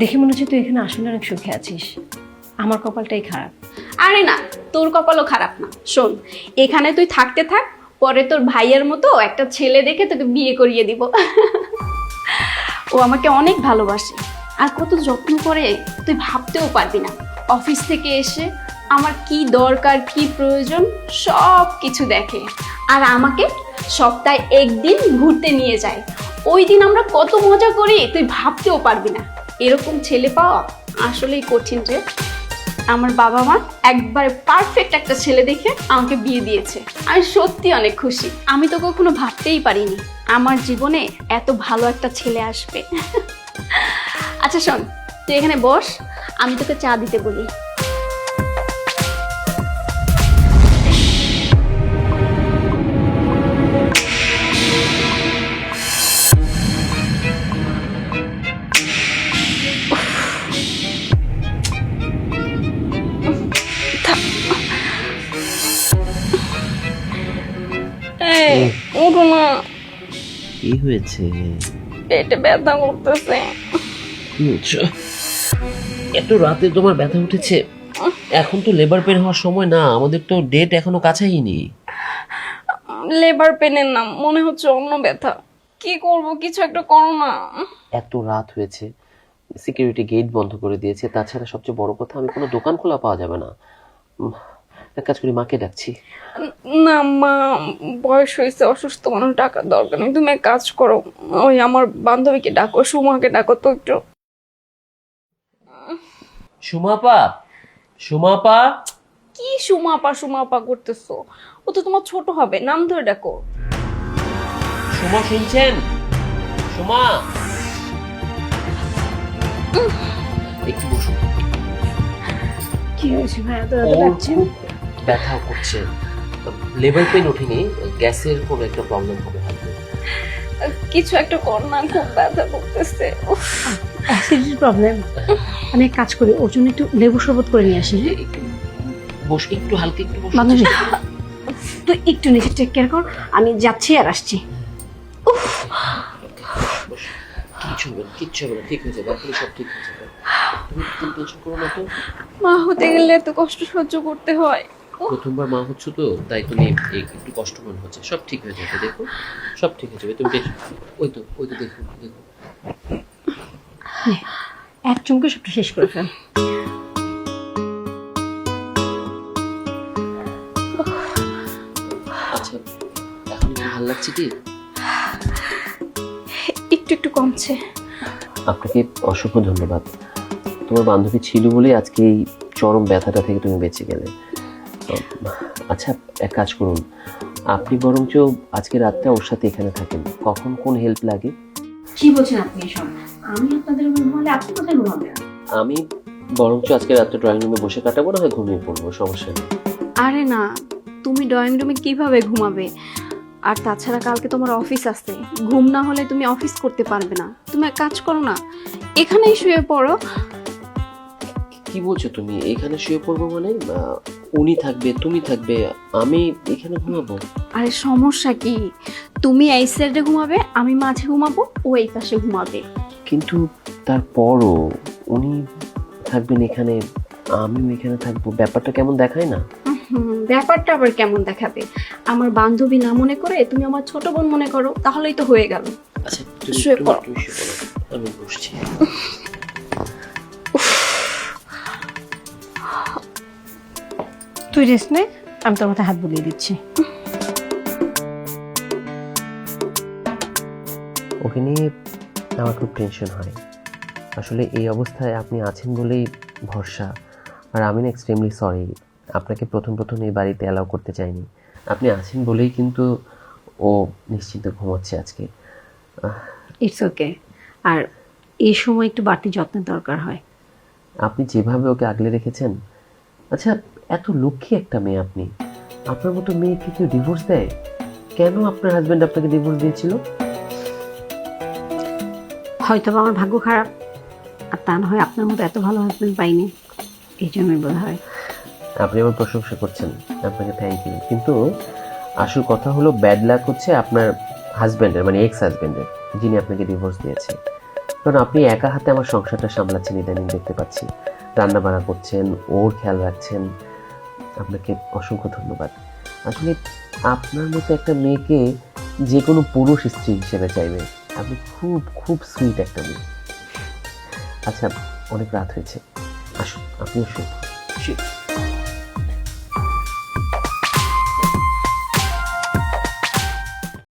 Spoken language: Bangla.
দেখে মনে হচ্ছে তুই এখানে আসলে অনেক সুখে আছিস। আমার কপালটাই খারাপ। আরে না, তোর কপালও খারাপ না। শোন, এখানে তুই থাকতে থাক, পরে তোর ভাইয়ের মতো একটা ছেলে দেখে তোকে বিয়ে করিয়ে দিব। ও আমাকে অনেক ভালোবাসে, আর কত যত্ন করে তুই ভাবতেও পারবি না। অফিস থেকে এসে আমার কি দরকার, কি প্রয়োজন, সব কিছু দেখে। আর আমাকে সপ্তাহে একদিন ঘুরতে নিয়ে যায়। ওই দিন আমরা কত মজা করি, তুই ভাবতেও পারবি না। এরকম ছেলে পাওয়া আসলেই কঠিন রে আমার বাবা মা একবার পারফেক্ট একটা ছেলে দেখে আমাকে বিয়ে দিয়েছে। আমি সত্যি অনেক খুশি। আমি তো কখনো ভাবতেই পারিনি আমার জীবনে এত ভালো একটা ছেলে আসবে। আচ্ছা শোন, তুই এখানে বস, আমি তোকে চা দিতে বলি। কি হয়েছে? পেটে ব্যথা করতেছে। এত রাতে তোমার ব্যথা উঠেছে? এখন তো লেবার পেন হওয়ার সময় না আমাদের তো ডেট এখনও কাছাইনি লেবার পেনের নাম মনে হচ্ছে অন্য ব্যথা। কি করব কিছু একটা করো না। এত রাত হয়েছে সিকিউরিটি গেট বন্ধ করে দিয়েছে। তাছাড়া সবচেয়ে বড় কথা আমি কোনো দোকান খোলা পাওয়া যাবে না। এক কাজ করি মাকে ডাকছি। না মা বয়স হয়েছে অসুস্থ মানুষ টাকার দরকার নেই। তুমি এক কাজ করো ওই আমার বান্ধবীকে ডাকো সুমাকে ডাকো তো একটু। সুমাপা সুমাপা। কি সুমাপা সুমাপা করতেছো? ও তো তোমার ছোট হবে নাম ধরে ডাকো। সুমা শুনছেন? সুমা। একটু বসুন। কি হয়েছে ভাই এত ব্যথা করছে। লেবার পেন ওঠেনি গ্যাসের কোনো একটা প্রবলেম হবে হয়তো। কিছু একটা কর না খুব ব্যথা করতেছে। অ্যাসিডিটির প্রবলেম আমি এক কাজ করি ওর জন্য একটু লেবু শরবত করে নিয়ে আসি হ্যাঁ? একটু বস একটু হালকা একটু বসুন বান্ধবী। তুই একটু নিজে টেক কেয়ার কর আমি যাচ্ছি আর আসছি। কিচ্ছু হবে কিচ্ছু হবে ঠিক হয়ে যাবে আপনি সব ঠিক হয়ে যাবে। তুমি তুমি টেনশন করো না তো। মা হতে গেলে এত কষ্ট সহ্য করতে হয়। প্রথমবার মা হচ্ছ তো তাই তুমি একটু কষ্ট মনে হচ্ছে। সব ঠিক হয়ে যাবে দেখো। সব ঠিক হয়ে যাবে তুমি ওই তো ওই তো দেখো দেখো। এক চুমকে সবটা শেষ করে ফেল। আচ্ছা এখন ভালো লাগছে কি? একটু একটু কমছে। আপনাকে অসংখ্য ধন্যবাদ। তোমার বান্ধবী ছিল বলেই আজকে এই চরম ব্যথাটা থেকে তুমি বেঁচে গেলে। আচ্ছা এক কাজ করুন। আপনি বরঞ্চ আজকে রাতটা ওর সাথে এখানে থাকেন। কখন কোন হেল্প লাগে? কি বলছেন আপনি এসব? আমি আপনাদের রুমে ঘুমালে আপনি কোথায় ঘুমাবেন? আমি বরঞ্চ আজকে রাতটা ড্রয়িং রুমে বসে কাটাবো না হয় ঘুমিয়ে পড়ব সমস্যা নেই। আরে না তুমি ড্রয়িং রুমে কীভাবে ঘুমাবে? আর তাছাড়া কালকে তোমার অফিস আছে। ঘুম না হলে তুমি অফিস করতে পারবে না। তুমি এক কাজ করো না এখানেই শুয়ে পড়ো। কি বলছো তুমি? এখানে শুয়ে পড়ব মানে? আহ, উনি থাকবে তুমি থাকবে আমি এখানে ঘুমাবো। আরে সমস্যা কি? তুমি এই সাইডে ঘুমাবে আমি মাঝে ঘুমাবো ও এই পাশে ঘুমাবে। কিন্তু তারপরও উনি থাকবেন এখানে আমিও এখানে থাকব। ব্যাপারটা কেমন দেখায় না? ব্যাপারটা আবার কেমন দেখাবে? আমার বান্ধবী না মনে করে তুমি আমার ছোট বোন মনে করো তাহলেই তো হয়ে গেল। আচ্ছা। শুয়ে পড়ো আমি বসছি। তুই রেস্ট নে আমি তোর মাথায় হাত বুলিয়ে দিচ্ছি। ওকে নিয়ে আমার খুব টেনশন হয়। আসলে এই অবস্থায় আপনি আছেন বলেই ভরসা। আর আমি না এক্সট্রিমলি সরি আপনাকে প্রথম প্রথম এই বাড়িতে অ্যালাউ করতে চাইনি। আপনি আছেন বলেই কিন্তু ও নিশ্চিন্ত ঘুমাচ্ছে আজকে। ইটস ওকে আর এই সময় একটু বাড়তি যত্নের দরকার হয়। আপনি যেভাবে ওকে আগলে রেখেছেন আচ্ছা এত লক্ষ্মী একটা মেয়ে আপনি। আপনার মতো মেয়েকে কেউ ডিভোর্স দেয়? কেন আপনার হাজব্যান্ড আপনাকে ডিভোর্স দিয়েছিল? হয়তো বা আমার ভাগ্য খারাপ আর তা না হয় আপনার মতো এত ভালো হাজবেন্ড পাইনি। এই জন্যই বোধ হয় আপনি আমার প্রশংসা করছেন আপনাকে থ্যাংক ইউ কিন্তু আসল কথা হলো ব্যাড লাক হচ্ছে আপনার হাজব্যান্ডের মানে এক্স হাজব্যান্ডের যিনি আপনাকে ডিভোর্স দিয়েছে। কারণ আপনি একা হাতে আমার সংসারটা সামলাচ্ছেন ইদানিং দেখতে পাচ্ছি। রান্না বান্না করছেন ওর খেয়াল রাখছেন আপনাকে অসংখ্য ধন্যবাদ। আসলে আপনার মতো একটা মেয়েকে যে কোনো পুরুষ স্ত্রী হিসেবে চাইবে, আপনি খুব খুব সুইট একটা মেয়ে। আচ্ছা অনেক রাত হয়েছে। আসুন আপনি শুন Shit.